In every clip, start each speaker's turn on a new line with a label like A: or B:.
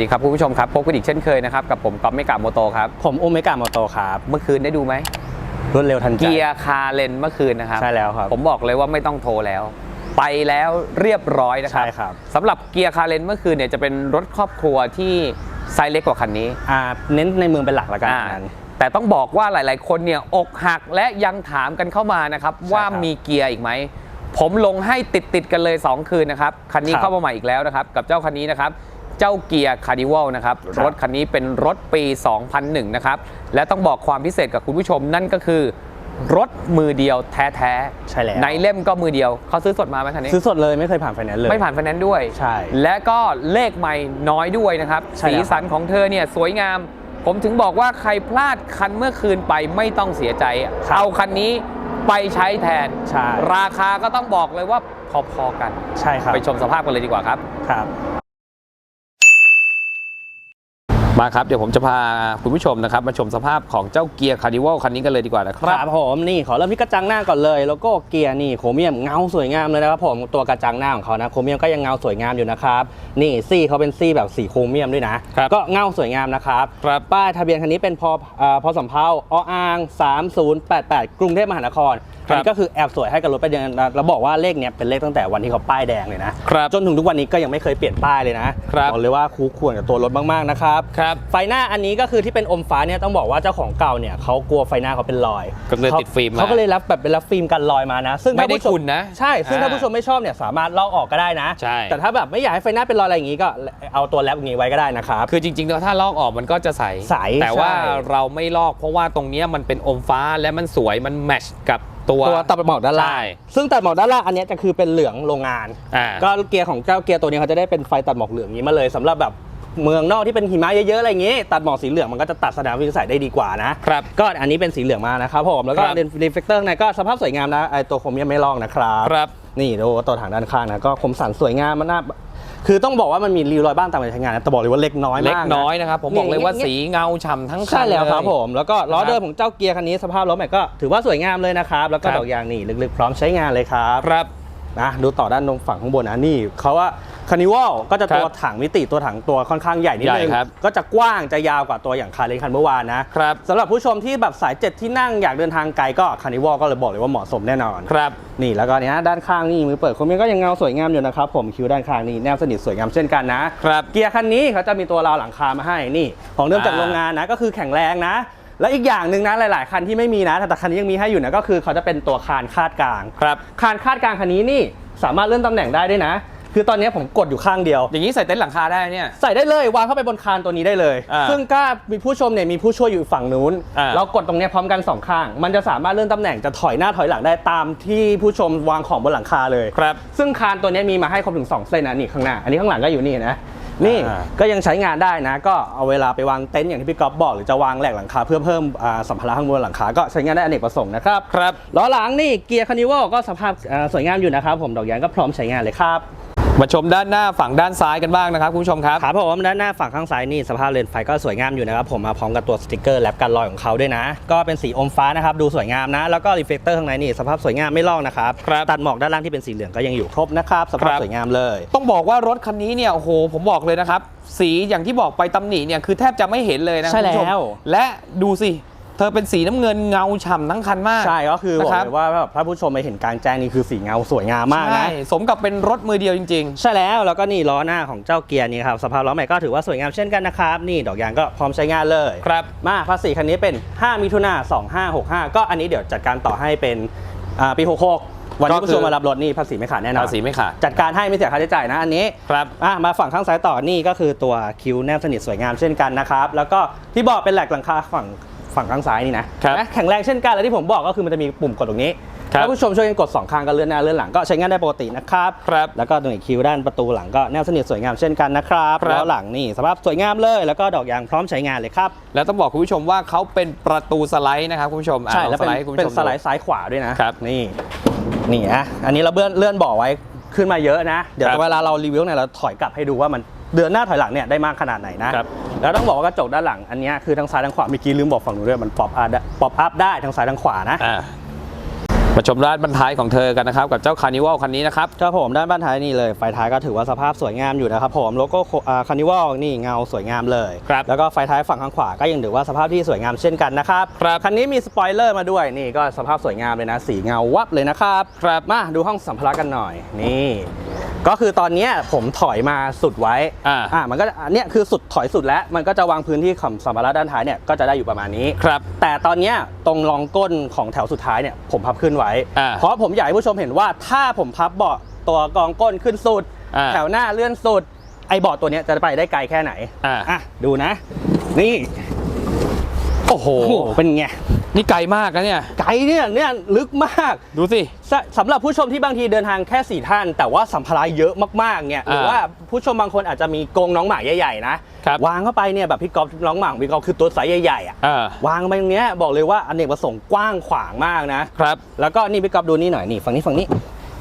A: วัสดีครับคุณผู้ชมครับพบกันอีกเช่นเคยนะครับกับผมก๊อฟเมกาโมโตครับ
B: ผมอุ้มเมกาโมโตครับ
A: เมื่อคืนได้ดูไหม
B: รวดเร็วทันใจ
A: เกียร์คาเลนเมื่อคืนนะครับ
B: ใช่แล้วครับ
A: ผมบอกเลยว่าไม่ต้องโทรแล้ว ไปแล้วเรียบร้อยนะครั
B: ใช่ครับ
A: สำหรับเกียร์คาเลนเมื่อคืนเนี่ยจะเป็นรถครอบครัวที่ไซส์เล็กกว่าคันนี้
B: อ่าเน้นในเมืองเป็นหลักแล้วกัน
A: อ่า
B: นั้น
A: แต่ต้องบอกว่าหลาย ๆ คนเนี่ยอกหักและยังถามกันเข้ามานะครับ
B: ใช่
A: ว่า
B: ครับ
A: มีเกียร์อีกไหมผมลงให้ติดติดๆกันเลย 2 คืนนะครับคันนี้
B: ครับ
A: เข้ามาใหม่อีกแล้วนะครับกับเจ้าคันนี้นะครับ เจ้าเกียร์คาร์ดิวัลนะครับ
B: ครับ
A: รถคันนี้เป็นรถปี 2001 นะครับ และต้องบอกความพิเศษกับคุณผู้ชมนั่นก็คือ รถมือเดียวแท้
B: ใช่แล้ว
A: ๆในเล่มก็มือเดียวเขาซื้อสดมาไหมคันนี้
B: ซื้อสดเลยไม่เคยผ่านไฟแนนซ์เลย
A: ไม่ผ่านไฟแนนซ์ด้วย
B: ใช่
A: และก็เลขใหม่น้อยด้วยนะครับ
B: ใช่
A: สี
B: แล้วครับ
A: สันของเธอเนี่ยสวยงาม ผมถึงบอกว่าใครพลาดคันเมื่อคืนไปไม่ต้องเสียใจ เอาคันนี้ไปใช้แทน
B: ใช่
A: ราคาก็ต้องบอกเลยว่าพอๆกัน
B: ใช่ครับ
A: ไปชมสภาพกันเลยดีกว่าครับ
B: ครับ
A: มาครับ เดี๋ยวผมจะพาคุณผู้ชมนะครับ มาชมสภาพของเจ้าเกียร์คาร์ดิวัลคันนี้กันเลยดีกว่านะค
B: ค
A: รั
B: รับบผมนี่ขอเริ่มที่กระจังหน้าก่อนเลยโลโก้เกียร์นี่โครเมียมเงาสวยงามเลยนะครับผมตัวกระจังหน้าของเขานะโครเมียมก็ยังเงาสวยงามอยู่นะครับนี่ซี่เขาเป็นซี่แบบสีโครเมียมด้วยนะ
A: ครับ
B: ก็เงาสวยงามนะครับ
A: ครับ
B: ป้ายทะเบียนคันนี้เป็นพอเอ่อพอสำเภาออ่าง 3088 กรุงเทพมหานคร
A: ครับ
B: อันนี้ก็คือแอบสวยให้กับรถไปเดือนเราบอกว่าเลขเนี้ยเป็นเลขตั้งแต่วันที่เขาป้ายแดงเลยนะ
A: ครับ
B: จนถึงทุกวันนี้ก็ยังไม่เคยเปลี่ยนป้ายเลยนะครับบอกเลยว่าคู่ควรกับตัวรถมากๆนะครับ
A: ครับ
B: ไฟหน้าอันนี้ก็คือที่เป็นอมฟ้าเนี่ยต้องบอกว่าเจ้าของเก่าเนี่ยเขากลัวไฟหน้าเขาเป็นรอย
A: ก็เลยติดฟิล์มมา
B: เขาก็เลยรับแบบเป็นรับฟิล์มกันรอยมานะ ซึ่ง
A: ไม่ได้
B: ถ้าผู้ช
A: คุณนะ
B: ใช่ซึ่งถ้า
A: อ่า
B: ผู้ชมไม่ชอบเนี่ยสามารถลอกออกก็ได้นะ
A: ใช่
B: แต่ถ้าแบบไม่อยากให้ไฟหน้าเป็นรอยอะไรอย่างงี้ก็เอาตัวแรปอย่างงี้ไว้ก็ได้นะครับ
A: คือจริงๆแล้วถ้าลอกออกมันก็จะใส
B: ใส
A: แต่ว่า
B: ใช่
A: เราไม่ลอกเพราะว่าตรงเนี้ยมันเป็นอมฟ้าและมันสวยมันแมทชกับ ตัว
B: ตัวตัดหมอกด้านล่าง
A: ใช่
B: ซึ่งตัดหมอกด้านล่างอันเนี้ยจะคือเป็นเหลืองโรงงาน
A: อ่า
B: ก็เกียร์ของเจ้าเกียร์ตัวนี้เขาจะได้เป็นไฟตัดหมอกเหลืองนี้มาเลยสำหรับแบบเมืองนอกที่เป็นหิมะเยอะๆอะไรอย่างงี้ ตัดหมอกสีเหลืองมันก็จะตัดแสดงวิสัยได้ดีกว่านะ
A: ครับ
B: ก็อันนี้เป็นสีเหลืองมานะครับผมแล้วก็
A: ครับ
B: รีเฟกเตอร์ในก็สภาพสวยงามนะไอตัวโครเมียมไม่ลอกนะครับ
A: ครับ
B: นี่ดูตัวถังด้านข้างนะก็คมสันสวยงามมันน่า คือต้องบอกว่ามันมีริ้วรอยบ้างตามการใช้งานนะแต่บอกเลยว่าเล็กน้อยมาก
A: เล็ก
B: นะ
A: น้อยนะครับ ผมบอกเลยว่าสีเงาฉ่ำทั้งคัน
B: ใช่แล้วครับ
A: เย
B: ผมแล้วก็ล้อ
A: นะครับ
B: เดิมของเจ้าเกียร์คันนี้สภาพล้อแม็กก็ถือว่าสวยงามเลยนะครับ แล้วก็
A: ครับ
B: ดอกยางนี่ลึกๆ พร้อมใช้งานเลยครับ
A: ครับ
B: นะดูต่อด้านตรงฝั่งข้างบนนะนี่เขาว่า คานิวัลก็จะตัว
A: ครับ
B: ถังมิติตัวถังตัวค่อนข้างใหญ่นิด
A: ใหญ่
B: นึง
A: ครับ
B: ก็จะกว้างจะยาวกว่าตัวอย่างคาร์เลนคันเมื่อวานนะครับสำหรับผู้ชมที่แบบสายเจ็ดที่นั่งอยากเดินทางไกลก็คานิวัลก็เลยบอกเลยว่าเหมาะสมแน่นอน
A: ครับ
B: นี่แล้วก็เนี้ยด้านข้างนี่มือเปิดคอมเมนต์ก็ยังเงาสวยงามอยู่นะครับผมคิ้วด้านข้างนี่แนบสนิทสวยงามเช่นกันนะครับเกียร์คันนี้เขาจะมีตัวราวหลังคามาให้นี่ ของเดิมจาก
A: อ่า
B: โรงงานนะก็คือแข็งแรงนะและอีกอย่างหนึ่งนะหลาย ๆ คันที่ไม่มีนะ แต่คันนี้ยังมีให้อยู่นะก็คือเขาจะเป็นตัวคานคาดกลาง
A: ครับ
B: คานคาดกลางคันนี้นี่สามารถเลื่อนตำแหน่งได้ด้วยนะ คือตอนนี้ผมกดอยู่ข้างเดียว
A: อย่างนี้ใส่เต็นท์หลังคาได้เนี่ย
B: ใส่ได้เลยวางเข้าไปบนคานตัวนี้ได้เลย
A: อ่า
B: ซึ่งก็มีผู้ชมเนี่ยมีผู้ช่วยอยู่ฝั่งนู้น
A: อ่า
B: เรากดตรงเนี้ยพร้อมกันสองข้าง มันจะสามารถเลื่อนตำแหน่งจะถอยหน้าถอยหลังได้ตามที่ผู้ชมวางของบนหลังคาเลย
A: ครับ
B: ซึ่งคานตัวเนี้ยมีมาให้ครบถึง 2 เส้นนะนี่ข้างหน้า อันนี้ข้างหลังก็อยู่นี่นะ นี่
A: อ่า
B: ก็ยังใช้งานได้นะ ก็เอาเวลาไปวางเต็นท์อย่างที่พี่ก๊อฟบอกหรือจะวางแหลกหลังคาเพื่อเพิ่มอ่าสัมภาระข้างบนหลังคาก็ใช้งานได้อเนกประสงค์นะครับ
A: ครับ
B: ล้อหลังนี่เกียร์คานิวัลก็สภาพอ่าสวยงามอยู่นะครับผมดอกยางก็พร้อมใช้งานเลยครับ
A: มาชมด้านหน้าฝั่งด้านซ้ายกันบ้างนะครับคุณผู้ชมครับ
B: ครับผมด้านหน้าฝั่งข้างซ้ายนี่สภาพเลนส์ไฟก็สวยงามอยู่นะครับผมมาพร้อมกับตัวสติกเกอร์แลปกันรอยของเขาด้วยนะ ก็เป็นสีอมฟ้านะครับดูสวยงามนะ แล้วก็รีเฟกเตอร์ข้างในนี่สภาพสวยงามไม่ลอกนะครับ
A: ครับ
B: ตัดหมอกด้านล่างที่เป็นสีเหลืองก็ยังอยู่ครบนะครับสภาพ
A: ครับ
B: สวยงามเลย
A: ต้องบอกว่ารถคันนี้เนี่ยโอ้โหผมบอกเลยนะครับสีอย่างที่บอกไปตำหนิเนี่ยคือแทบจะไม่เห็นเลยนะ
B: ใช่
A: คุณผู้ชม
B: แล้ว
A: และดูสิ เธอเป็นสีน้ำเงินเงาฉ่ำทั้งคันมาก
B: ใช่ก็คือบอก
A: นะครับ
B: เลยว่าแบบถ้าผู้ชมไปเห็นกลางแจ้งนี่คือสีเงาสวยงามมาก
A: ใช่
B: นะ
A: สมกับเป็นรถมือเดียวจริง
B: ใช่แล้วแล้วก็นี่ล้อหน้าของเจ้าเกียร์นี่ครับสภาพล้อใหม่ก็ถือว่าสวยงามเช่นกันนะครับนี่ดอกยางก็พร้อมใช้งานเลย
A: ๆครับ
B: มาภาษีคันนี้เป็น 5มิถุนา2565 ก็อันนี้เดี๋ยวจัดการต่อให้เป็นอ่าปี66วันที่
A: ก็คือ
B: ผู้ชมมารับรถนี่ภาษีไม่ขาดแน่นอน
A: ภาษีไม่ขาด
B: จัดการให้ไม่เสียค่าใช้จ่ายนะอันนี้
A: ครับ
B: อะมาฝั่งข้างซ้ายต่อนี่ก็คือตัวคิ้วแนบสนิทสวยงามเช่นกันนะครับ แล้วก็ที่บอกเป็นแหลกหลังคาฝั่ง ฝั่งข้างซ้ายนี่นะครับนะแข็งแรงเช่นกันแล้วที่ผมบอกก็คือมันจะมีปุ่มกดตรงนี้
A: ครับ
B: ถ้าผู้ชมช่วยกันกดสองข้างก็เลื่อนหน้าเลื่อนหลังก็ใช้งานได้ปกตินะครับ
A: ครับ
B: แล้วก็ตรงนี้คิ้วด้านประตูหลังก็แนบสนิทสวยงามเช่นกันนะครับ
A: ครับ
B: ล้อหลังนี่สภาพสวยงามเลยแล้วก็ดอกยางพร้อมใช้งานเลยครับ
A: แล้วต้องบอกคุณผู้ชมว่าเขาเป็นประตูสไลด์นะครับคุณผู้ชมอะ
B: ใช่
A: ลอง
B: แล้วเป็น
A: สไลด์ให้คุณ
B: เป็น
A: ผู้ชม
B: ส
A: ดู
B: ไลด์ซ้ายขวาด้วยนะครับนี่นี่นะอันนี้เราเลื่อนเลื่อนเบ่อไว้ขึ้นมาเยอะนะ เดี๋ยว
A: ครับ
B: เวลาเรารีวิวเนี่ยเราถอยกลับให้ดูว่ามันเดือนหน้าถอยหลังเนี่ยได้มากขนาดไหนนะ ครับ แล้วต้องบอกว่ากระจกด้านหลังอันเนี้ยคือทั้งซ้ายทั้งขวาเมื่อกี้ลืมบอกฝั่งนู้นด้วยมันป๊อปอัพป๊อปอัพได้ทั้งซ้ายทั้งขวานะ
A: อ่ามาชมด้านบรรท้ายของเธอกันนะครับ กับเจ้าคาร์นิวัลคันนี้นะครับ
B: ครับผมด้านบ้านท้ายนี่เลยไฟท้ายก็ถือว่าสภาพสวยงามอยู่นะครับผมโลโก้คานิวัลนี่เงาสวยงามเลย
A: ครับ
B: แล้วก็ไฟท้ายฝั่งข้างขวาก็ยังถือว่าสภาพที่สวยงามเช่นกันนะครับ
A: ครับ
B: คันนี้มีสปอยเลอร์มาด้วยนี่ก็สภาพสวยงามเลยนะสีเงาวับเลยนะครับ
A: ครับ
B: มาดูห้องสัมภาระกันหน่อยนี่ ก็คือตอนเนี้ยผมถอยมาสุดไว้
A: อ่า
B: อ่ามันก็อันเนี้ยคือสุดถอยสุดแล้ว มันก็จะวางพื้นที่ของสัมภาระด้านท้ายเนี่ยก็จะได้อยู่ประมาณนี้
A: ครับ
B: แต่ตอนเนี้ยตรงรองก้นของแถวสุดท้ายเนี่ยผมพับขึ้นไว้
A: อ่า
B: เพราะผมอยากให้ผู้ชมเห็นว่าถ้าผมพับเบาะตัวกองก้นขึ้นสุด
A: อ่า
B: แถวหน้าเลื่อนสุด ไอ้เบาะตัวเนี้ยจะไปได้ไกลแค่ไหน
A: อ่า
B: อะดูนะ นี่
A: โอ้โห
B: โอ้โหเป็นไง
A: นี่ไกลมากนะเนี่ย
B: ไกลเนี่ยเนี่ยลึกมาก
A: ดูสิ
B: สสำหรับผู้ชมที่บางทีเดินทางแค่ 4 ท่าน แต่ว่าสัมภาระเยอะมากๆเนี่ยหรือ
A: อ่า
B: ว่าผู้ชมบางคนอาจจะมีกรงน้องหมาใหญ่ๆนะครับวางเข้าไปเนี่ยแบบพี่กอล์ฟน้องหมาของพี่กอล์ฟคือตัวไซส์ใหญ่ๆอะ
A: อ่า
B: วางไปตรงเนี้ยบอกเลยว่าอเนกประสงค์กว้างขวางมากนะ
A: ครับ
B: แล้วก็นี่พี่กอล์ฟดูนี่หน่อยนี่ฝั่งนี้ฝั่งนี้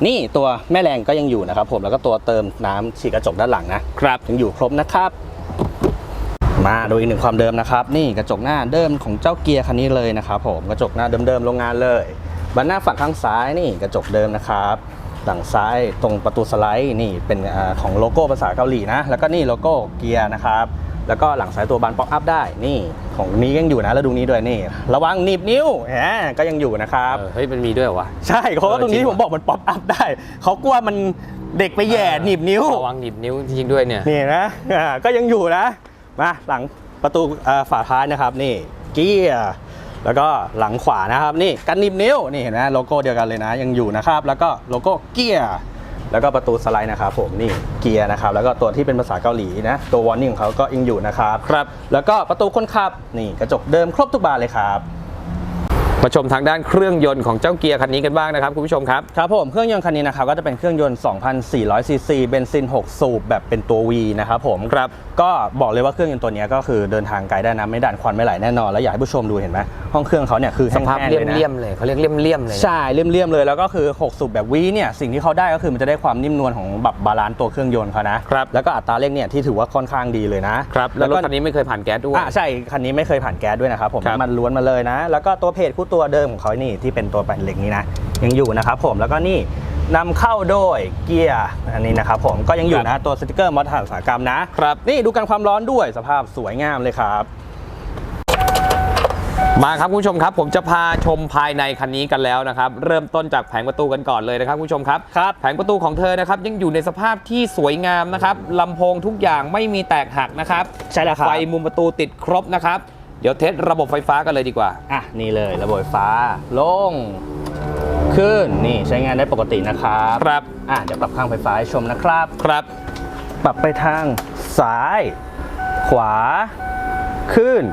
B: นี่ตัวแม่แรงก็ยังอยู่นะครับผมแล้วก็ตัวเติมน้ำฉีดกระจกด้านหลังนะครับยังอยู่ครบนะครับ มาดูอีกหนึ่งความเดิมนะครับ นี่กระจกหน้าเดิมของเจ้าเกียร์คันนี้เลยนะครับผมกระจกหน้าเดิมๆโรงงานเลยบันหน้าฝั่งข้างซ้ายนี่กระจกเดิมนะครับหลังซ้ายตรงประตูสไลด์นี่เป็นอาของโลโก้ภาษาเกาหลีนะแล้วก็นี่โลโก้เกียร์นะครับแล้วก็หลังซ้ายตัวบานป๊อปอัพได้ นี่ของนี้ยังอยู่นะ แล้วดูนี้ด้วยนี่ ระวังหนีบนิ้วแหมก็ยังอยู่นะครับ
A: เออเฮ้ย มันมีด้วยเหรอวะ
B: ใช่เพราะว่าตรงนี้
A: เออจริง
B: ผมบอกมันป๊อปอัพได้ เขากลัวมันเด็กไปแหย่หนีบนิ้ว
A: ระวังหนีบนิ้วจริงๆด้วยเนี่ย
B: นี่นะอ่าก็ยังอยู่นะ มาหลังประตูเอ่อฝาท้ายนะครับนี่เกียร์แล้วก็หลังขวานะครับนี่กันหนีบนิ้วนี่เห็นไหมโลโก้เดียวกันเลยนะยังอยู่นะครับ แล้วก็โลโก้เกียร์แล้วก็ประตูสไลด์นะครับผมนี่เกียร์นะครับแล้วก็ตัวที่เป็นภาษาเกาหลีนะตัววอร์นิ่งของเขาก็ยังอยู่นะครับ
A: ครับ
B: แล้วก็ประตูคนขับนี่กระจกเดิมครบทุกบานเลยครับ
A: มาชมทางด้านเครื่องยนต์ของเจ้าเกียร์คันนี้กันบ้างนะครับคุณผู้ชมครับ
B: ครับผมเครื่องยนต์คันนี้นะครับก็จะเป็นเครื่องยนต์ 2,400 ซีซีเบนซิน 6 สูบแบบเป็นตัว V นะครับผม
A: ครับ
B: ก็บอกเลยว่าเครื่องยนต์ตัวเนี้ยก็คือเดินทางไกลได้นะไม่ดันควันไม่ไหลแน่นอน แล้วอยากให้ผู้ชมดูเห็นไหมห้องเครื่องเขาเนี่ยคือ
A: สภาพ
B: แห้งๆ
A: เลี่ยม
B: นะ
A: เลี่ยมๆเลยเขาเรียกเลี่ยมเลี่ยมๆเลยนะ
B: ใช่เลี่ยมๆเลยแล้วก็คือ 6 สูบแบบ V เนี่ยสิ่งที่เขาได้ก็คือมันจะได้ความนิ่มนวลของแบบบาลานซ์ตัวเครื่องยนต์เขานะครับแล้วก็อัตราเร่งเนี่ยที่ถือว่าค่อนข้างดีเลยนะครับ
A: แล้วรถ
B: ก็
A: คันนี้ไม่เคยผ่านแก๊สด้วย
B: อะใช่คันนี้ไม่เคยผ่านแก๊สด้วยนะครับผม
A: ครับ
B: น้ำมันล้วนมาเลยนะ แล้วก็ตัวเพจคู่ตัวเดิมของเขานี่ที่เป็นตัวแผ่นเหล็กนี้นะยังอยู่นะครับผมแล้วก็นี่นำเข้าโดยเกียร์อันนี้นะครับผมก็ยังอยู่นะตัวสติกเกอร์มอเตอร์อุตสาหกรรมนะ
A: ครับ
B: นี่ดูกันความร้อนด้วยสภาพสวยงามเลยครับ
A: มาครับคุณผู้ชมครับ ผมจะพาชมภายในคันนี้กันแล้วนะครับ เริ่มต้นจากแผงประตูกันก่อนเลยนะครับคุณผู้ชมครับ
B: ครับ
A: แผงประตูของเธอนะครับยังอยู่ในสภาพที่สวยงามนะครับลำโพงทุกอย่างไม่มีแตกหักนะครับ
B: ใช่แล้วครับ
A: ไฟมุมประตูติดครบนะครับ เดี๋ยวเทสระบบไฟฟ้ากันเลยดีกว่า
B: อะนี่เลยระบบไฟฟ้าลง ขึ้นนี่ใช้งานได้ปกตินะครับ
A: ครับ
B: อะเดี๋ยวปรับข้างไฟฟ้าให้ชมนะครับ
A: ครับ
B: ปรับไปทางซ้าย ขวา ขึ้น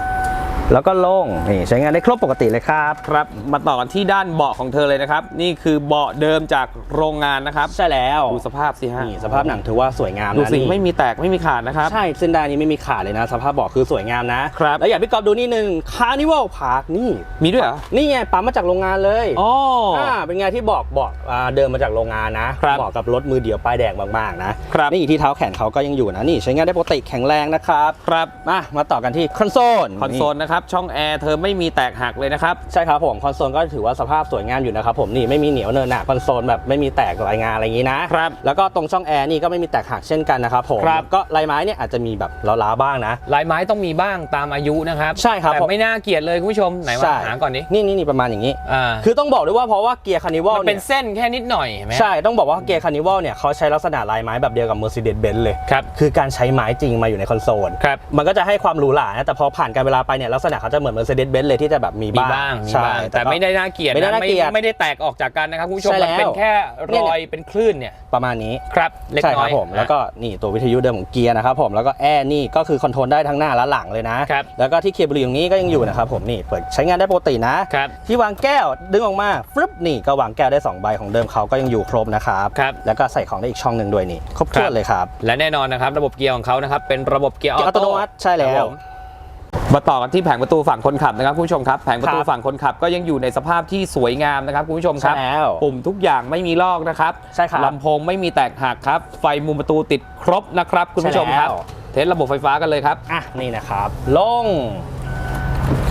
B: แล้วก็ลงนี่ใช้งานได้ครบปกติเลยครับ
A: ครับมาต่อกันที่ด้านเบาะของเธอเลยนะครับ นี่คือเบาะเดิมจากโรงงานนะครับ
B: ใช่แล้ว
A: ดูสภาพสิฮะ
B: นี่สภาพหนังถือว่าสวยงามนะ
A: ดูสิ
B: นี่
A: ไม่มีแตกไม่มีขาดนะครับ
B: ใช่เส้นด้านนี้ไม่มีขาดเลยนะ สภาพเบาะคือสวยงามนะครับแล้วอยากพี่กอฟดูนี่หนึ่งคาร์นิวัลพาร์คนี่
A: มีด้วยเหรอ
B: นี่ไงปั๊มมาจากโรงงานเลย
A: อ๋อ
B: อ่าเป็นไงที่บอกบอกอ่าเดิมมาจากโรงงานนะครับเหมาะกับรถมือเดียวป้ายแดงมากๆนะครับนี่ที่เท้าแขนเขาก็ยังอยู่นะนี่ใช้งานได้ปกติแข็งแรงนะครับ
A: ครับ
B: มามาต่อกันที่คอนโซล
A: คอนโซลนะครับช่องแอร์เธอไม่มีแตกหักเลยนะครับ
B: ใช่ครับผม คอนโซลก็ถือว่าสภาพสวยงามอยู่นะครับผมนี่ไม่มีเหนียวเนินหนะคอนโซลแบบไม่มีแตกรายงานอะไรอย่างนี้นะครับแล้วก็ตรงช่องแอร์นี่ก็ไม่มีแตกหักเช่นกันนะครับผม
A: ครับ
B: ก็ลายไม้เนี่ยอาจจะมีแบบล้าวๆบ้างนะ
A: ลายไม้ต้องมีบ้างตามอายุนะครับ
B: ใช่ครับ
A: แต่ไม่น่าเกลียดเลยคุณผู้ชมไหนมา
B: ใช่
A: หาก่อนนี้
B: นี่นี่นี่ประมาณอย่างนี้
A: อ่า
B: คือต้องบอกด้วยว่าเพราะว่าเกียร์คานิวัล
A: มันเป็
B: เนี่
A: น
B: ย
A: เส้นแค่นิดหน่อยเห็นไหม
B: ใช่ต้องบอกว่าเกียร์คานิวัลเนี่ยเขาใช้ลักษณะลายไม้แบบเดียวกับ Mercedes-Benz เลย
A: ครับ
B: คือการใช้ไม้จริงมาอยู่ในคอนโซล
A: ครับ
B: มันก็จะให้ความหรูหรานะแต่พอผ่านการเวลาไปเนี่ยลักษณะเขาจะเหมือน Mercedes-Benz เลยที่จะแบบมี
A: มี
B: บ้าง
A: บ้างมี
B: ใช่
A: บ้างแต่
B: ก็
A: ไม่ได้น่าเกลียด
B: ไม่ได้
A: นะ
B: น่าเกลียด
A: ไม่ได้แตกออกจากกันนะครับคุณผู้ชม
B: ใช่
A: มันเป็น
B: แล้ว
A: แค่
B: เนี่ย
A: รอยเป็นคลื่นเนี่ย
B: ประมาณนี้
A: ครับเล็ก
B: ใช่
A: น้
B: ค
A: อ
B: รั
A: ย
B: บผมแล้วก็นี่ตัววิทยุเดิมของเกียร์นะครับผมแล้วก็แอร์นี่ก็คือคอนโทรลได้ทั้งหน้าและหลังเลยนะ
A: ครับ
B: แล้วก็ที่เคเบิลตรงนี้ก็ยังอยู่นะครับผมนี่เปิดใช้งานได้ปกตินะ
A: ครับ
B: ที่วางแก้วดึงออกมาฟึบนี่ก็วางแก้วได้2ใบของเดิมเขาก็ยังอยู่ครบนะครับ
A: ครับ
B: แล้วก็ใส่ของได้อีกช่องหนึ่งด้วยนี่ครบถ้วนเลยครับ
A: และแน่นอนนะครับระบบเกียร์ของเขานะครับเป็นระบบเกียร์อ
B: เกียร์อั
A: อ
B: ต
A: โต้
B: โนมัติใช่แล้ว
A: ครับผม มาต่อกันที่แผงประตูฝั่งคนขับนะครับคุณผู้ชมครับแผงประตู
B: ครับ
A: ฝั่งคนขับก็ยังอยู่ในสภาพที่สวยงามนะครับคุณผู้ชมครับ
B: ใช่แล้ว
A: ปุ่มทุกอย่างไม่มีลอกนะครับ
B: ใช่ครับ
A: ลำโพงไม่มีแตกหักครับ ไฟมุมประตูติดครบนะครับ คุณผู้ชมครับ
B: ใช่แล้ว
A: เทสระบบไฟฟ้ากันเลยครับ
B: อะนี่นะครับ ลง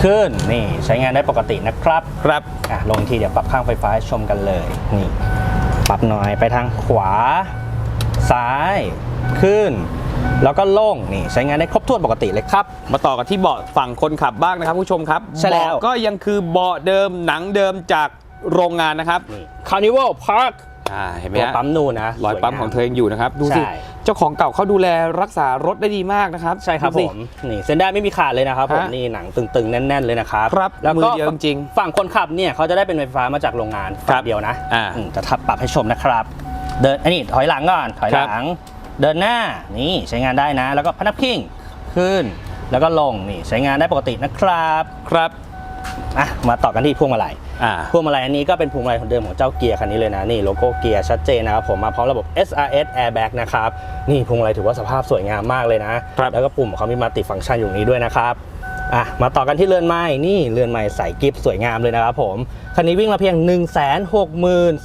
B: ขึ้นนี่ใช้งานได้ปกตินะครับ
A: ครับ
B: อะลงอีกทีเดี๋ยวปรับข้างไฟฟ้าให้ชมกันเลย นี่ ปรับหน่อยไปทางขวา ซ้าย ขึ้น แล้วก็ลงนี่ใช้งานได้ครบถ้วนปกติเลยครับ
A: มาต่อกันที่เบาะฝั่งคนขับบ้างนะครับผู้ชมครับ
B: ใช่แล้ว
A: เบาะก็ยังคือเบาะเดิมหนังเดิมจากโรงงานนะครับ
B: นี่ Carnival Park
A: อ่าเห็นไหม
B: ตัว
A: ฮะ
B: ปั๊มนูนนะ
A: รอยปั๊ม
B: สว
A: ของเธอยังอยู่นะครับ ดูสิ
B: ใช่
A: เจ้าของเก่าเขาดูแลรักษารถได้ดีมากนะครับ
B: ใช่ครับ
A: ดู
B: ผ
A: สิ
B: มนี่เส้นได้ไม่มีขาดเลยนะครับผม
A: ฮะ
B: นี่หนังตึงๆ แน่นๆเลยนะครับ
A: ครับ
B: แล้ว
A: มื
B: ก็
A: อเดียวจริง
B: ฝั่งคนขับเนี่ยเขาจะได้เป็นไฟฟ้ามาจากโรงงาน
A: ครั
B: ฝั่
A: บ
B: งเดียวนะ
A: อ่า
B: อืมจะทับปรับให้ชมนะครับ เดินอันนี้ถอยหลังก่อนถอยหลัง เดินหน้านี่ใช้งานได้นะ แล้วก็พนักพิงขึ้น แล้วก็ลงนี่ใช้งานได้ปกตินะครับ
A: ครับ
B: อะมาต่อกันที่พวงมาลัย
A: อ่า
B: พวงมาลัยอันนี้ก็เป็นพวงมาลัยของเดิมของเจ้าเกียร์คันนี้เลยนะนี่โลโก้เกียร์ชัดเจนนะครับผมมาพร้อมระบบ SRS Airbag นะครับนี่พวงมาลัยถือว่าสภาพสวยงามมากเลยนะ
A: ครับ
B: แล้วก็ปุ่มของเขามีมัลติฟังก์ชันอยู่นี้ด้วยนะครับ อะมาต่อกันที่เรือนไม้นี่เรือนไม้ใส่กิฟต์สวยงามเลยนะครับผมคันนี้วิ่งมาเพียง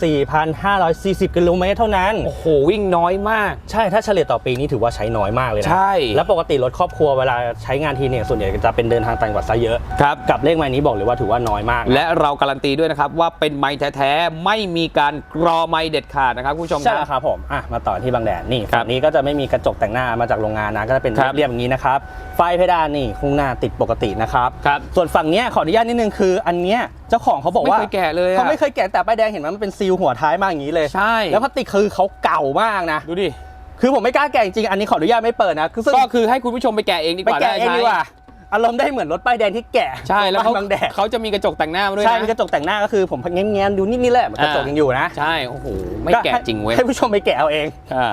B: 164,540 กิโลเมตรเท่านั้น
A: โอ้โห วิ่งน้อยมาก
B: ใช่ถ้าเฉลี่ยต่อปีนี่ถือว่าใช้น้อยมากเลยนะ
A: ใช่
B: แล้วปกติรถครอบครัวเวลาใช้งานทีเนี่ยส่วนใหญ่จะเป็นเดินทางต่างจังหวัดซะเยอะ
A: ครับ
B: กับเลขไม้นี้บอกเลยว่าถือว่าน้อยมากนะ
A: และเราการันตีด้วยนะครับ ว่าเป็นไม้แท้ๆ ไม่มีการกรอไม้เด็ดขาดนะครับคุณผู้ชม
B: ใช่
A: ค
B: แล้
A: รับ
B: วครับผมอะมาต่อที่บางแดดนี่
A: ครั
B: ฝั่
A: บ
B: งนี้ก็จะไม่มีกระจกแต่งหน้ามาจากโรงงานนะก็จะเป็น
A: ครับ
B: เรียบๆอย่างนี้นะครับไฟเพดานนี่ข้างหน้าติดปกตินะครับ
A: ครับ
B: ส่วนฝั่งเนี้ยขออนุญาตนิดนึงคืออันเนี้ยเจ้าของเขาบอกว่า
A: ไม่เคยแกะเลยอะ
B: เขาไม่เคยแกะแต่ป้ายแดงเห็นไหมมันเป็นซีลหัวท้ายมาอย่างนี้เลย
A: ใช่
B: แล้วพลาสติกคือเขาเก่ามากนะ
A: ดูดิ
B: คือผมไม่กล้าแกะจริงๆอันนี้ขออนุญาตไม่เปิดนะ คือซึ่ง
A: ก็คือให้คุณผู้ชมไปแกะเองดีก
B: ไป
A: ว่า
B: แกะเอง
A: ใช่
B: ดีกว่าอารมณ์ได้เหมือนรถป้ายแดงที่แกะ
A: ใช่แล้วเขา
B: บางแดด
A: เขาจะมีกระจกแต่งหน้ามาด้วย
B: ใช่
A: นะ
B: มีกระจกแต่งหน้าก็คือผมแง้มๆดูนิดนี่แหละมันกระจก
A: อ่ายั
B: ยังอยู่นะ
A: ใช่โอ้โหไม่แกะจริงเว้ย
B: ให้ผู้ชมไปแกะเอาเอง
A: อ่า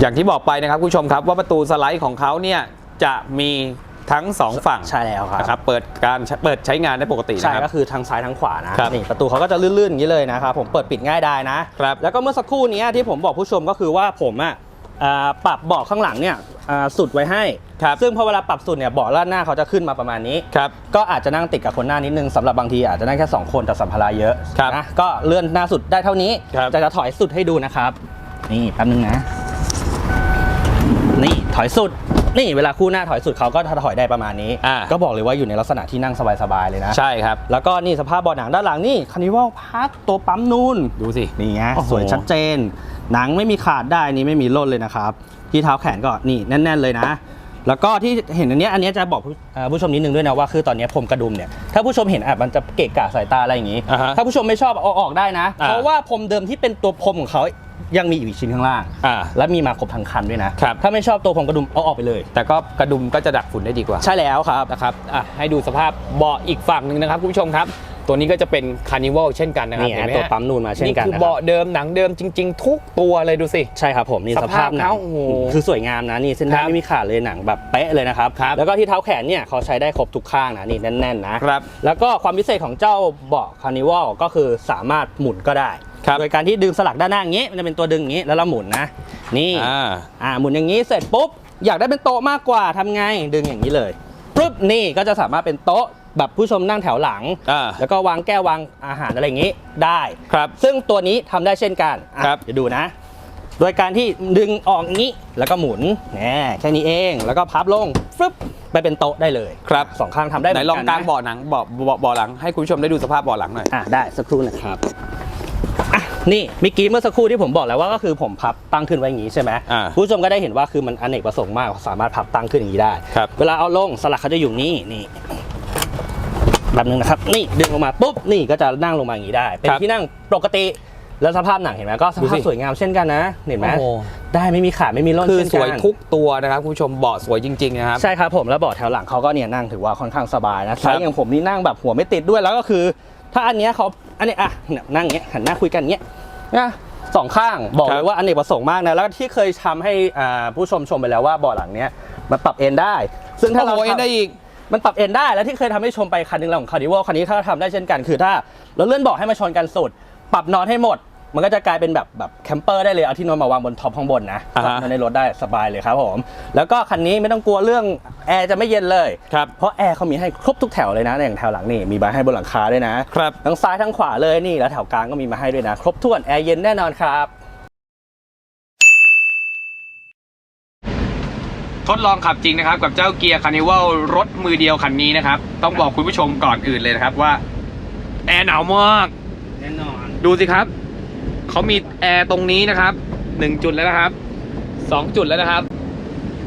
A: อย่างที่บอกไปนะครับคุณผู้ชมครับว่าประตูสไลด์ของเขาเนี่ยจะมี ทั้งสองฝั่ง
B: ใช่แล้วครับ
A: นะครับเปิดการเปิดใช้งานได้ปกติ
B: ใช่
A: นะค
B: ก็
A: รับ
B: คือทางซ้ายทางขวานะครับนี่ประตูเขาก็จะลื่นๆอย่างนี้เลยนะครับผมเปิดปิดง่ายได้นะครับแล้วก็เมื่อสักครู่นี้ที่ผมบอกผู้ชมก็คือว่าผมอะอ่าปรับเบาะข้างหลังเนี่ยอ่าสุดไว้ให้
A: ครับ
B: ซึ่งพอเวลาปรับสุดเนี่ยเบาะด้านหน้าเขาจะขึ้นมาประมาณนี้
A: ครับ
B: ก็อาจจะนั่งติดกับคนหน้านิดนึงสำหรับบางทีอาจจะนั่งแค่สองคนแต่สัมภาระเยอะ
A: ครับ
B: นะก็เลื่อนหน้าสุดได้เท่านี้
A: ครับ
B: จะจะถอยสุดให้ดูนะครับ นี่แป๊บนึงนะนี่ ถอยสุด นี่เวลาคู่หน้าถอยสุดเขาก็ถอยได้ประมาณนี้
A: อ่า
B: ก็บอกเลยว่าอยู่ในลักษณะที่นั่งสบายๆเลยนะ
A: ใช่ครับ
B: แล้วก็นี่สภาพเบาะหนังด้านหลังนี่คานิวัลพาร์ตัวปั๊มนูน
A: ดูสิ
B: นี่ไง
A: โอ้โห
B: สวยชัดเจน หนังไม่มีขาดได้นี่ไม่มีร่นเลยนะครับ ที่เท้าแขนก็นี่แน่น ๆ เลยนะ แล้วก็ที่เห็นอันเนี้ยอันเนี้ยจะบอกผู้เอ่อผู้ชมนิดนึงด้วยนะว่าคือตอนเนี้ยผมกระดุมเนี่ยถ้าผู้ชมเห็นอะมันจะเกะกะสายตาอะไรอย่างงี้
A: อ่าฮะ
B: ถ้าผู้ชมไม่ชอบเอาออกได้นะ
A: อ่า
B: เพราะว่าพรมเดิมที่เป็นตัวพรมของเขายังมีอยู่อีกชิ้นข้างล่าง
A: อ่า
B: และมีมาครบทั้งคันด้วยนะครับ ถ้าไม่ชอบตัวพรมกระดุมเอาออกไปเลย
A: แต่ก็กระดุมก็จะดักฝุ่นได้ดีกว่า
B: ใช่แล้วครับ
A: นะครับอะให้ดูสภาพเบาะอีกฝั่งหนึ่งนะครับคุณผู้ชมครับ ตัวนี้ก็จะเป็นคาร์นิวัลเช่นกันนะครับ
B: นี่
A: เห็นไหม
B: ฮะตัว
A: ฮะ
B: ปั๊มนูนมาเช่น
A: นี่
B: กัน
A: คือ
B: นะครับ
A: เบาะเดิมหนังเดิมจริง ๆ ทุกตัวเลยดูสิ
B: ใช่ครับผมนี่
A: ส
B: ส
A: ภา
B: ภา
A: พ
B: พหนั
A: เขา
B: ง
A: โอ้โห
B: คือสวยงามนะนี่เส้น
A: ครั
B: ได้
A: บ
B: ไม่มีขาดเลยหนังแบบเป๊ะเลยนะครับ
A: ครับ
B: แล้วก็ที่เท้าแขนเนี่ยเขาใช้ได้ครบทุกข้างนะนี่แน่นๆนะ ครับ แล้วก็ความพิเศษของเจ้าเบาะคาร์นิวัลก็คือสามารถหมุนก็ได้
A: ครับ
B: โดยการที่ดึงสลักด้านหน้าอย่างนี้มันจะเป็นตัวดึงอย่างนี้แล้วเราหมุนนะ นี่
A: อ่า
B: อ่าหมุนอย่างนี้เสร็จปุ๊บอยากได้เป็นโต๊ะมากกว่าทำไงดึงอย่างนี้เลยปุ๊บนี่ก็จะสามารถเป็นโต๊ะ แบบผู้ชมนั่งแถวหลัง
A: อ่า
B: แล้วก็วางแก้ววางอาหารอะไรอย่างนี้ได้
A: ครับ
B: ซึ่งตัวนี้ทำได้เช่นกันอะ
A: ครับ
B: เดี๋ยวดูนะ โดยการที่ดึงออกงี้แล้วก็หมุนแหน่แค่นี้เองแล้วก็พับลงฟึบไปเป็นโต๊ะได้เลย
A: ครับ
B: สองข้างทำได้
A: ไหนลองกลาง
B: บ
A: เบาะหนังเบาะเบาะเบาะหลังให้คุณผู้ชมได้ดูสภาพเบาะหลังหน่อย
B: อะได้สักครู่นะครับอะนี่เมื่อกี้เมื่อสักครู่ที่ผมบอกแล้วว่าก็คือผมพับตั้งขึ้นไว้อย่างนี้ใช่ไหม
A: อ่า
B: ผู้ชมก็ได้เห็นว่าคือมันอเนกประสงค์มากสามารถพับตั้งขึ้นอย่างนี้ได้
A: ครับ
B: เวลาเอาลงสลักเขาจะอยู่นี่นี่ แบบนึงนะครับ นี่ดึงลงมาปุ๊บนี่ก็จะนั่งลงมาอย่างนี้ได้ เป็น
A: ครับ
B: ที่นั่งปกติแล้วสภาพหนังเห็นไหมก็ส
A: ดู
B: ภา
A: สิ
B: พสวยงามเช่นกันนะเห็นไหม
A: โอ้โห
B: ได้ไม่มีขาดไม่มีร่น
A: คือ
B: เช่น
A: ส
B: กัน
A: วยทุกตัวนะครับคุณผู้ชมเบาะสวยจริงๆนะครับ
B: ใช่ครับผมแล้วเบาะแถวหลังเขาก็เนี่ยนั่งถือว่าค่อนข้างสบายนะ
A: ครั
B: ไซ
A: บ
B: ส์อย่างผมนี่นั่งแบบหัวไม่ติดด้วยแล้วก็คือ ถ้าอันเนี้ยเขาอันเนี้ยอะเนี่ยนั่งเงี้ยหันหน้าคุยกันเงี้ยนะสองข้างบอกเลยว่าอเนกประสงค์มากนะแล้วที่เคยทำให้อ่าผู้ชมชมไปแล้วว่าเบาะหลังเนี้ยมันปรับเอนได้ ซึ่งถ้า
A: โอ้
B: เรา
A: โหเอ็น
B: ทำ
A: ได้อีก
B: มันปรับเอนได้แล้วที่เคยทำให้ชมไปคันหนึงแล้วของคาร์ดิวคันนี้ถ้าทำได้เช่นกันคือถ้าเราเลื่อนเบาะให้มาชนกันสุด ปรับนอนให้หมด มันก็จะกลายเป็นแบบแบบแคมเปอร์ได้เลยเอาที่นอนมาวางบนท็อปข้างบนนะ
A: อ่าฮะ
B: นอนในรถได้สบายเลยครับผมแล้วก็คันนี้ไม่ต้องกลัวเรื่องแอร์จะไม่เย็นเลย
A: ครับ
B: เพราะแอร์เขามีให้ครบทุกแถวเลยนะอย่างแถวหลังนี่มีมาให้บนหลังคาด้วยนะครับทั้งซ้ายทั้งขวาเลยนี่แล้วแถวกลางก็มีมาให้ด้วยนะ ครบถ้วนแอร์เย็นแน่นอนครับ
A: ทดลองขับจริงนะครับ กับเจ้าเกียร์คานิวัลรถมือเดียวคันนี้นะครับ ต้องบอกคุณผู้ชมก่อนอื่นเลยนะครับว่า แอร์หนาวมาก
B: แน่นอน
A: ดูสิครับ เขามีแอร์ตรงนี้นะครับหนึ่งจุดแล้วนะครับสองจุดแล้วนะครับ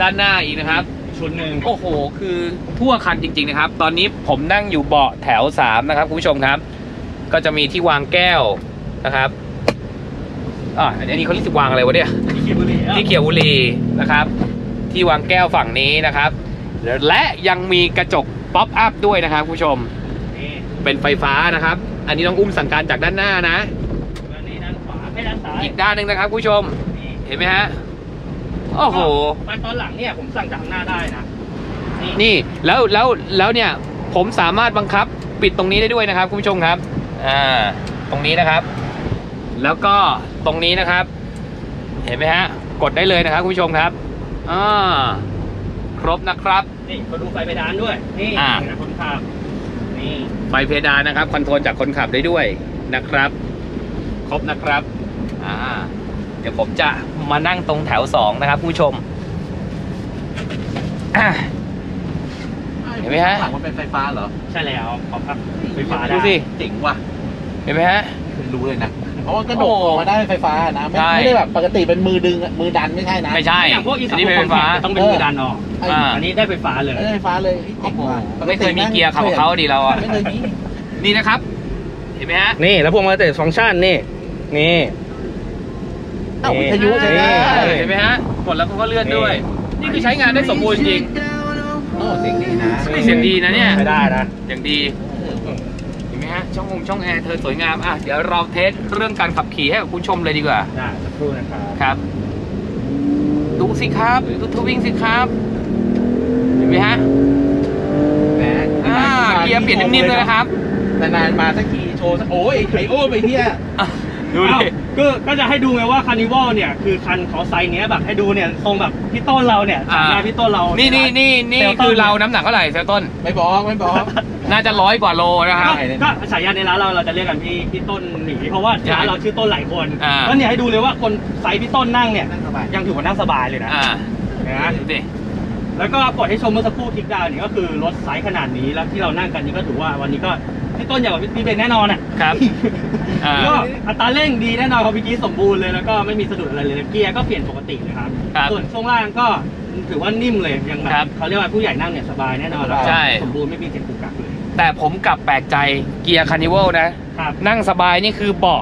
A: ด้านหน้าอีกนะครับ
B: ชุดหนึ่ง
A: โอ้โห คือทั่วคันจริง ๆ นะครับ ตอนนี้ผมนั่งอยู่เบาะแถว3นะครับคุณผู้ชมครับ ก็จะมีที่วางแก้วนะครับอ่าอันนี้เขาเรียกวางอะไรวะเนี่ย
B: ที่เขียนบุรี
A: ที่เขียวบุหรีนะครับ ที่วางแก้วฝั่งนี้นะครับ และยังมีกระจกป๊อปอัพด้วยนะครับคุณผู้ชม
B: นี่
A: เป็นไฟฟ้านะครับ อันนี้ต้องอุ้มสั่งการจากด้านหน้านะ
B: ด้านนี้ด้านขวาให้ด้านซ้าย
A: อีกด้านหนึ่งนะครับคุณผู้ชม
B: นี่
A: เห็นไหมฮะ โอ้โห
B: ไปตอนหลังเนี่ยผมสั่งจากข้างหน้าได้นะนี่
A: นี่แล้วแล้วแล้วเนี่ยผมสามารถบังคับปิดตรงนี้ได้ด้วยนะครับคุณผู้ชมครับอ่าตรงนี้นะครับ แล้วก็ตรงนี้นะครับ เห็นไหมฮะ กดได้เลยนะครับคุณผู้ชมครับ อ่าครบนะครับ
B: นี่มาดูไฟเพดานด้วย นี่
A: อ่า
B: นะคนขับ นี่
A: ไฟเพดานนะครับคอนโทรลจากคนขับได้ด้วยนะครับ ครบนะครับอ่าเดี๋ยวผมจะมานั่งตรงแถวสองนะครับคุณผู้ชมอะ เห็นไหมฮะ
C: หลังมันเป็นไฟฟ้าเหรอ
B: ใช่แล้วขอพับไฟฟ้าได้
A: ดูสิ
C: เจ๋งว่ะ
A: เห็นไหมฮะ
C: รู้เลยนะ เพราะว่ากระดกออกมาได้ไฟฟ้านะไม่
A: ใช่
C: ไม่ได้แบบปกติเป็นมือดึงอะมือดันไม่ใช่นะ
A: ไม่ใช่
B: อย่างพวกอี
A: อั
B: สานน
A: นี้เป็นไฟฟ้า
B: จะต้องเป็นมือดันออก
A: อ่า
B: อันนี้ได้ไฟฟ้าเลย
C: ไม่ได้ไฟฟ้าเลยเจ๋งว่ะ
A: ไม่เคยมีเกียร์ขับกับเขาดิเราอะ
C: ไม่เคยมี
A: นี่นะครับ เห็นไหมฮะ
B: นี่แล้วพวงมาลัยฟังก์ชันนี่ นี่
C: เอ้าวิทยุใช่ไหม
A: เห็นไหมฮะ กดแล้วเขาก็เลื่อนด้วย นี่คือใช้งานได้สมบูรณ์จริง
C: โอ้เสียงดีนะ
A: นี่เสียงดีนะเนี่ย
B: ใช้ได้นะ
A: อย่างดีเห็นไหมฮะ ช่ององช่องแอร์เธอสวยงามอะเดี๋ยวเราเทสเรื่องการขับขี่ให้กับคุณชมเลยดีกว่า
B: ได้สักครู่นะครับ
A: ครับ ดูสิครับดูทวิ่งสิครับเห็นไหมฮะ
C: แหม
A: อ่าเกียร์เปลี่ยนนิ่มๆเลยนะครับ
C: นานๆมาสักทีโชว์สักโอ้ยไคโอไปเที่ย
A: อะดู
B: เอ้า
A: ดิ
B: ก็ก็จะให้ดูไงว่าคานิวัลเนี่ยคือคันเขาไซส์เนี้ยแบบให้ดูเนี่ยทรงแบบพี่ต้นเราเนี่ย
A: อ่า
B: ฉายาพี่ต้นเรา
A: นี่
B: นี่
A: นี่นี่นี่คือเราน้ำหนักเท่าไหร่เซลต้น
C: ไม่บอกไม่บอก
A: น่าจะร้อยกว่าโลนะครับ
C: ใช่
B: ก็ฉายาในร้านเราเราจะเรียกกันพี่พี่ต้นหนีเพราะว่าร้านเราชื่อต้นหลายคน
A: อ่า
B: แล้วเนี่ยให้ดูเลยว่าคนไซส์พี่ต้นนั่งเนี่ย
C: นั่งสบาย
B: ยังถือว่านั่งสบายเลยนะ
A: อ่า
B: นะ
A: ดูดิ
B: แล้วก็กดให้ชมเมื่อสักครู่คลิกดาวน์เนี่ยก็คือรถไซส์ขนาดนี้แล้วที่เรานั่งกันนี่ก็ถือว่าวันนี้ก็พี่ต้นใหญ่กว่าพี่เบนแน่นอนอะ
A: ครับอ่า
B: ก็อัตราเร่งดีแน่นอนครับเมื่อกี้สมบูรณ์เลยแล้วก็ไม่มีสะดุดอะไรเลยเกียร์ก็เปลี่ยนปกติเลยครับ
A: ครับ
B: ส่วนช่วงล่างก็ถือว่านิ่มเลยยังแบ
A: ครับ
B: บเขาเรียกว่าผู้ใหญ่นั่งเนี่ยสบายแน่นอนแล้วก็
A: ใช่
B: สมบูรณ์ไม่มีเจ็บปุกกักเลย
A: แต่ผมกลับแปลกใจเกียร์คานิวัลนะ
B: ครับ
A: นั่งสบายนี่คือเบาะ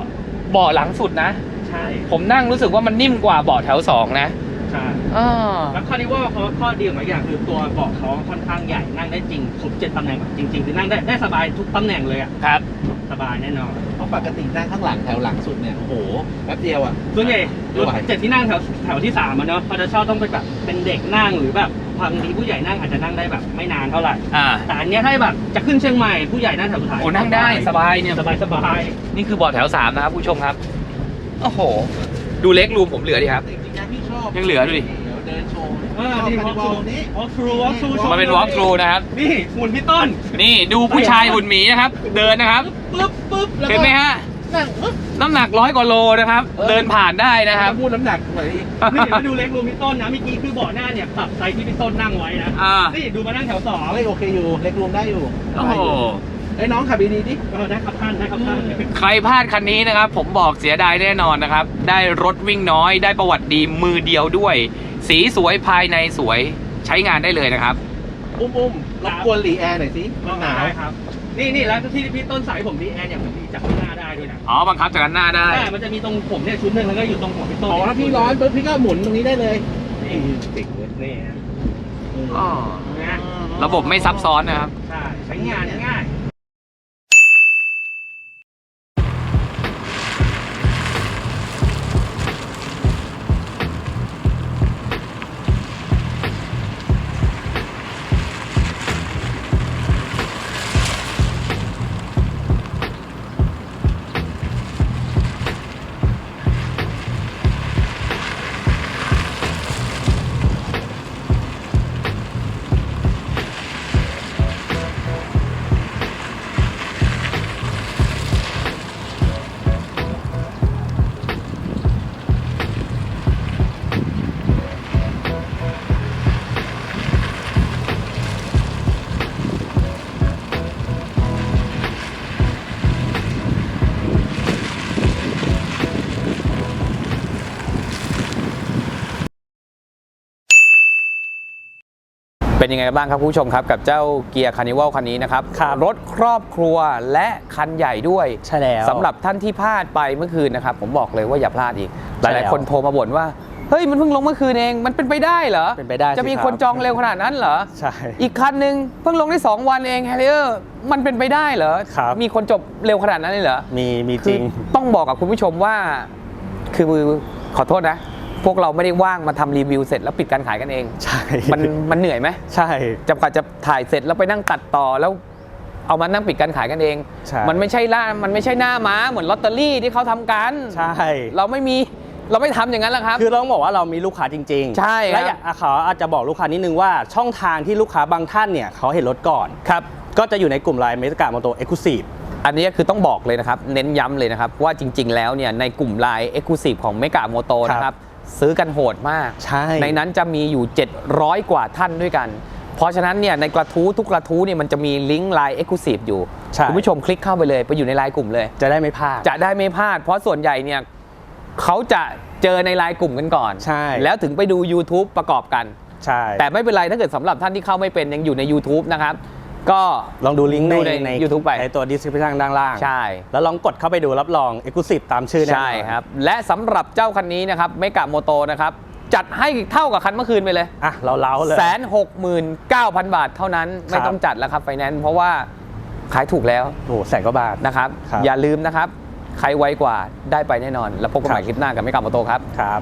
A: เบาะหลังสุดนะ
B: ใช่
A: ผมนั่งรู้สึกว่ามันนิ่มกว่าเบาะแถวสองนะ
B: ใช่
A: อ่า
B: แล้วคานิว่าเขาข้อดีของอีกอย่างคือตัวเบาะเขาค่อนข้างใหญ่นั่งได้จริงครบเจ็ดตำแหน่งแบบจริงๆคือนั่งได้ได้สบายทุกตำแหน่งเลยอะ
A: ครับ
B: สบายแน่นอน
C: เพราะปกตินั่งข้างหลังแถวหลังสุดเนี่ย โอ้โหแป๊บเดียวอะ
B: ส่วนใหญ่ร
C: ไม่
B: ถ
C: ไหว
B: เจ็ดที่นั่งแถวแถวที่สามอะเนาะเขาจะชอบต้องเป็นแบบเป็นเด็กนั่งหรือแบบ บางทีผู้ใหญ่นั่งอาจจะนั่งได้แบบไม่นานเท่าไหร่
A: อ่า
B: แต่อันเนี้ยถ้าแบบจะขึ้นเชียงใหม่ผู้ใหญ่นั่งแถวสุดท้าย
A: โอ้นั่งได้สบายเนี่ย
B: สบายสบาย
A: นี่คือเบาะแถวสามนะครับผู้ชมครับ โอ้โห ดูเล็กรูมผมเหลือดิครับ
C: จริงๆนะพี่ชอบ
A: ยังเหลือดูดิ
C: เดี๋ยวเดินโชว์
B: เออนี่
C: ช
B: ว
C: อ
B: อบล์ก
C: คานิวัลนี้
B: วอล์กทรูวอล์กทรู
A: มันเป็นวอล์กทรูนะครับ
B: นี่หุ่นพี่ต้น
A: นี่ดูผู้ชายหุ่นหมีนะครับ เดินนะครับ
C: ปึ๊บปึ๊บแล้วก็
A: เห็นไหมฮะ
C: นั่งปึ๊บ
A: น้ำหนักร้อยกว่าโลนะครับ
C: เออ
A: เดินผ่านได้นะครับ
C: พูดน้ำหนักหน่อยดิ
B: นี่มาดูเล็กรูมพี่ต้นนะเมื่อกี้คือเบาะหน้าเนี่ยปรับไซส์ที่พี่ต้นนั่งไว้นะ
A: อ่า
B: นี่ดูมานั่งแถวสอง
C: เฮ้ยโอเคอยู่เล็กรวมได้อยู่
A: โอ้โห
C: ไอ้ยน้องขับดีๆดิ
B: เออได้ครับท่านได้ครับท่าน
A: ใครพลาดคันนี้นะครับ ผมบอกเสียดายแน่นอนนะครับ ได้รถวิ่งน้อย ได้ประวัติดีมือเดียวด้วย สีสวยภายในสวยใช้งานได้เลยนะครับ
C: อุ้มอุ้มรบกวนหลีแอร์หน่อยสิมันหนาว
B: ได้ครับ นี่นี่แล้วที่พี่ต้นสายผมดีแอนอย่างผมดีจากข้างหน้าได้ด้วยนะ
A: อ๋อบังคับจากด้านหน้าได้
B: ใช่มันจะมีตรงผมเนี่ยชุดหนึ่งแล้วก็อยู่ตรงหัวพี่ต้น
C: อ๋อถ้าพี่ร้อนปุ๊บพี่ก็หมุนตรงนี้ได้เลย
B: นี่
C: ติดเลย
B: นี่ฮะ
A: อ๋อ
B: นะ
A: ระบบไม่ซับซ้อนนะครับ
B: ใช่ใช้งานง่าย
A: เป็นยังไงบ้างครับคุณผู้ชมครับ กับเจ้าเกียร์คานิวัลคันนี้นะครับ
B: ครับ
A: รถครอบครัวและคันใหญ่ด้วย
B: ใช่แล้ว
A: สำหรับท่านที่พลาดไปเมื่อคืนนะครับ ผมบอกเลยว่าอย่าพลาดอีกห
B: ใช่แล้ว
A: ลาย ๆ คนโทรมาบ่นว่าเฮ้ยมันเพิ่งลงเมื่อคืนเองมันเป็นไปได้เหรอ
B: เป็นไปได้
A: จะมี
B: สิครับ
A: คนจองเร็วขนาดนั้นเหรอ
B: ใช่
A: อีกคันหนึ่งเพิ่งลงได้ 2 วันเองแฮร์เรอร์มันเป็นไปได้เหรอ
B: ครับ
A: มีคนจบเร็วขนาดนั้นเลยเหรอ
B: มีมีจ
A: คื
B: ริ
A: องต้องบอกกับคุณผู้ชมว่า คือขอโทษนะ พวกเราไม่ได้ว่างมาทำรีวิวเสร็จแล้วปิดการขายกันเอง
B: ใช่
A: มันมันเหนื่อยไหม
B: ใช่
A: จำกัดจะถ่ายเสร็จแล้วไปนั่งตัดต่อแล้วเอามานั่งปิดการขายกันเอง
B: ใช่
A: มันไม่ใช่ล่ามันไม่ใช่หน้าม้าเหมือนลอตเตอรี่ที่เขาทำกัน
B: ใช่
A: เราไม่มีเราไม่ทำอย่างนั้นหรอกครับ
B: คือต้องบอกว่าเรามีลูกค้าจริง ๆ
A: ใช่ครับ
B: และอยากอะขออาจจะบอกลูกค้านิดนึงว่าช่องทางที่ลูกค้าบางท่านเนี่ยเขาเห็นรถก่อน
A: ครับ
B: ก็จะอยู่ในกลุ่มไลน์เมสกาโมโตเอ็กซ์คลูซีฟ
A: อันนี้คือต้องบอกเลยนะครับ เน้นย้ำเลยนะครับ ว่าจริง ๆ แล้วเนี่ยในกลุ่มไลน์เอ็กซ์คลูซีฟของเมกาโมโต
B: ครับ
A: นะครับ ซื้อกันโหดมาก
B: ใช่
A: ในนั้นจะมีอยู่ 700 กว่าท่านด้วยกัน เพราะฉะนั้นเนี่ยในกระทู้ทุกกระทู้เนี่ยมันจะมีลิงก์ไลน์เอ็กซ์คลูซีฟอยู่
B: ใช่
A: คุณผู้ชมคลิกเข้าไปเลย ไปอยู่ในไลน์กลุ่มเลย
B: จะได้ไม่พลาด
A: จะได้ไม่พลาด เพราะส่วนใหญ่เนี่ยเขาจะเจอในไลน์กลุ่มกันก่อน
B: ใช่
A: แล้วถึงไปดู YouTube ประกอบกัน
B: ใช่
A: แต่ไม่เป็นไรถ้าเกิดสำหรับท่านที่เข้าไม่เป็นยังอยู่ใน YouTube นะครับ ก็
B: ลองดูลิงก์
A: ดู
B: ใน
A: ใน
B: ใน
A: YouTube ไป
B: ในตัว description ด้านล่าง
A: ใช่
B: แล้วลองกดเข้าไปดูรับรอง e x c l u s i v e ตามชื่อแน่นอน
A: ใช่ครับ และสำหรับเจ้าคันนี้นะครับเมกะโมโตนะครับ จัดให้เท่ากับคันเมื่อคืนไปเลย
B: อะ เราเล้าเลย
A: แสนหกหมื่นเก้าพันบาทเท่านั้น ไม่ต้องจัดแล้วครับไฟแนนซ์เพราะว่าขายถูกแล้ว
B: โอ้โหแสนกว่าบาท
A: นะครับ
B: ครับ
A: อย่าลืมนะครับ ใครไวกว่าได้ไปแน่นอน แล้วพบกันใหม่
B: ครับ
A: คลิปหน้ากับเมกะโมโตครับ
B: ครับ